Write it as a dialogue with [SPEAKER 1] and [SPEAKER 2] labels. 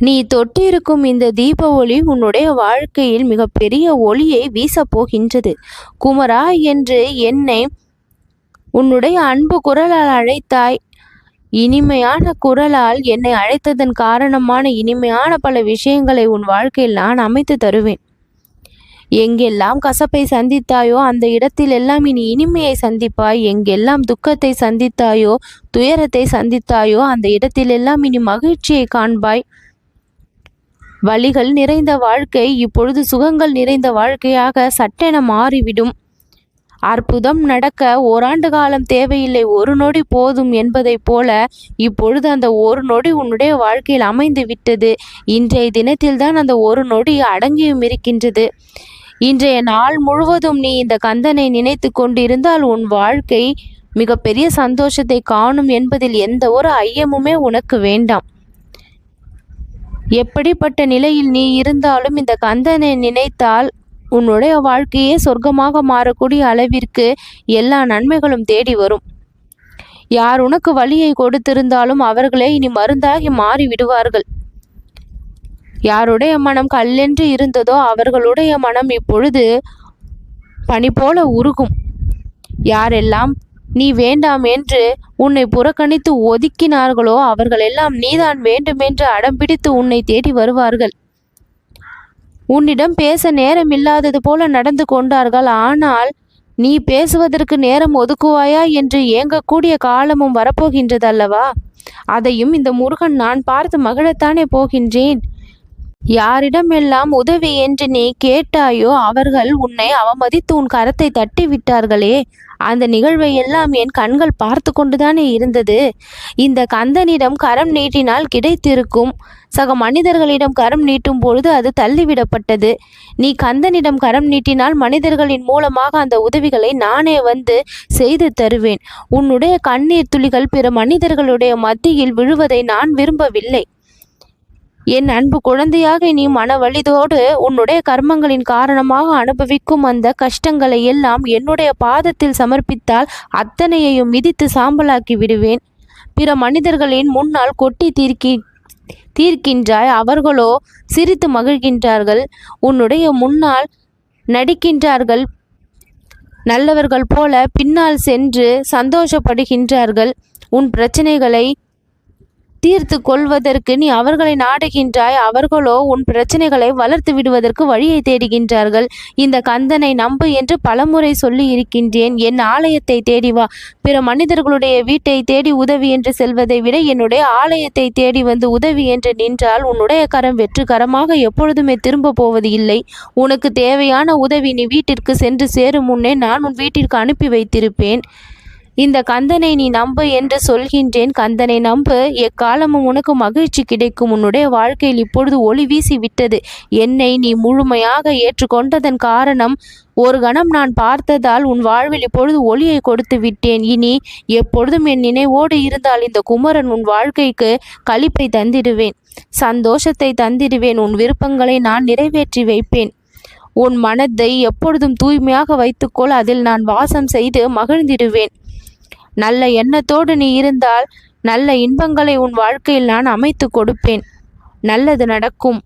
[SPEAKER 1] நீ தொட்டிருக்கும் இந்த தீப ஒளி உன்னுடைய வாழ்க்கையில் மிகப்பெரிய ஒளியை வீசப் போகின்றது. குமரா என்று என்னை உன்னுடைய அன்பு குரலால் அழைத்தாய். இனிமையான குரலால் என்னை அழைத்ததன் காரணமான இனிமையான பல விஷயங்களை உன் வாழ்க்கையில் நான் அமைத்து தருவேன். எங்கெல்லாம் கசப்பை சந்தித்தாயோ அந்த இடத்தில் எல்லாம் இனி இனிமையை சந்திப்பாய். எங்கெல்லாம் துக்கத்தை சந்தித்தாயோ துயரத்தை சந்தித்தாயோ அந்த இடத்திலெல்லாம் இனி மகிழ்ச்சியை காண்பாய். வழிகள் நிறைந்த வாழ்க்கை இப்பொழுது சுகங்கள் நிறைந்த வாழ்க்கையாக சட்டென மாறிவிடும். அற்புதம் நடக்க ஓராண்டு காலம் தேவையில்லை ஒரு நொடி போதும் என்பதைப் போல இப்பொழுது அந்த ஒரு நொடி உன்னுடைய வாழ்க்கையில் அமைந்து விட்டது. இன்றைய தினத்தில்தான் அந்த ஒரு நொடி அடங்கியும் இருக்கின்றது. இன்றைய நாள் முழுவதும் நீ இந்த கந்தனை நினைத்து கொண்டிருந்தால் உன் வாழ்க்கை மிகப்பெரிய சந்தோஷத்தை காணும் என்பதில் எந்த ஒரு ஐயமுமே உனக்கு வேண்டாம். எப்படிப்பட்ட நிலையில் நீ இருந்தாலும் இந்த கந்தனை நினைத்தால் உன்னுடைய வாழ்க்கையே சொர்க்கமாக மாறக்கூடிய அளவிற்கு எல்லா நன்மைகளும் தேடி வரும். யார் உனக்கு வழியை கொடுத்திருந்தாலும் அவர்களே இனி மருந்தாகி மாறி விடுவார்கள் யாருடைய மனம் கல்லென்று இருந்ததோ அவர்களுடைய மனம் இப்பொழுது பனி போல உருகும். யாரெல்லாம் நீ வேண்டாம் என்று உன்னை புறக்கணித்து ஒதுக்கினார்களோ அவர்கள் எல்லாம் நீதான் வேண்டுமென்று அடம்பிடித்து உன்னை தேடி வருவார்கள். உன்னிடம் பேச நேரம் இல்லாதது போல நடந்து கொண்டார்கள். ஆனால் நீ பேசுவதற்கு நேரம் ஒதுக்குவாயா என்று ஏங்கக்கூடிய காலமும் வரப்போகின்றது அல்லவா அதையும் இந்த முருகன் நான் பார்த்து மகிழத்தானே போகின்றேன். யாரிடமெல்லாம் உதவி என்று நீ கேட்டாயோ அவர்கள் உன்னை அவமதித்து உன் கரத்தை தட்டி விட்டார்களே அந்த நிகழ்வை எல்லாம் என் கண்கள் பார்த்து கொண்டுதானே இருந்தது. இந்த கந்தனிடம் கரம் நீட்டினால் கிடைத்திருக்கும். சக மனிதர்களிடம் கரம் நீட்டும் பொழுது அது தள்ளிவிடப்பட்டது. நீ கந்தனிடம் கரம் நீட்டினால் மனிதர்களின் மூலமாக அந்த உதவிகளை நானே வந்து செய்து தருவேன். உன்னுடைய கண்ணீர் துளிகள் பிற மனிதர்களுடைய மத்தியில் விழுவதை நான் விரும்பவில்லை. என் அன்பு குழந்தையாக நீ மனவழிதோடு உன்னுடைய கர்மங்களின் காரணமாக அனுபவிக்கும் அந்த கஷ்டங்களை எல்லாம் என்னுடைய பாதத்தில் சமர்ப்பித்தால் அத்தனையையும் மிதித்து சாம்பலாக்கி விடுவேன். பிற மனிதர்களின் முன்னால் கொட்டி தீர்க்கி தீர்க்கின்றாய் அவர்களோ சிரித்து மகிழ்கின்றார்கள். உன்னுடைய முன்னால் நடிக்கின்றார்கள் நல்லவர்கள் போல பின்னால் சென்று சந்தோஷப்படுகின்றார்கள். உன் பிரச்சனைகளை தீர்த்து கொள்வதற்கு நீ அவர்களை நாடுகின்றாய். அவர்களோ உன் பிரச்சனைகளை வளர்த்து விடுவதற்கு வழியை தேடுகின்றார்கள். இந்த கந்தனை நம்பு என்று பலமுறை சொல்லி இருக்கின்றேன். என் ஆலயத்தை தேடி வா. பிற மனிதர்களுடைய வீட்டை தேடி உதவி என்று செல்வதை விட என்னுடைய ஆலயத்தை தேடி வந்து உதவி என்று நின்றால் உன்னுடைய கரம் வெற்றிகரமாக எப்பொழுதுமே திரும்ப போவது இல்லை. உனக்கு தேவையான உதவி நீ வீட்டிற்கு சென்று சேரும் முன்னே நான் உன் வீட்டிற்கு அனுப்பி வைத்திருப்பேன். இந்த கந்தனை நீ நம்பு என்று சொல்கின்றேன். கந்தனை நம்பு எக்காலமும் உனக்கு மகிழ்ச்சி கிடைக்கும். உன்னுடைய வாழ்க்கையில் இப்பொழுது ஒளி வீசி விட்டது. என்னை நீ முழுமையாக ஏற்றுக்கொண்டதன் காரணம் ஒரு கணம் நான் பார்த்ததால் உன் வாழ்வில் இப்பொழுது ஒளியை கொடுத்து விட்டேன். இனி எப்பொழுதும் என் நினைவோடு இருந்தால் இந்த குமரன் உன் வாழ்க்கைக்கு களிப்பை தந்திடுவேன். சந்தோஷத்தை தந்திடுவேன். உன் விருப்பங்களை நான் நிறைவேற்றி வைப்பேன். உன் மனதை எப்பொழுதும் தூய்மையாக வைத்துக்கொள். அதில் நான் வாசம் செய்து மகிழ்ந்திடுவேன். நல்ல எண்ணத்தோடு நீ இருந்தால் நல்ல இன்பங்களை உன் வாழ்க்கையில் நான் அமைத்து கொடுப்பேன். நல்லது நடக்கும்.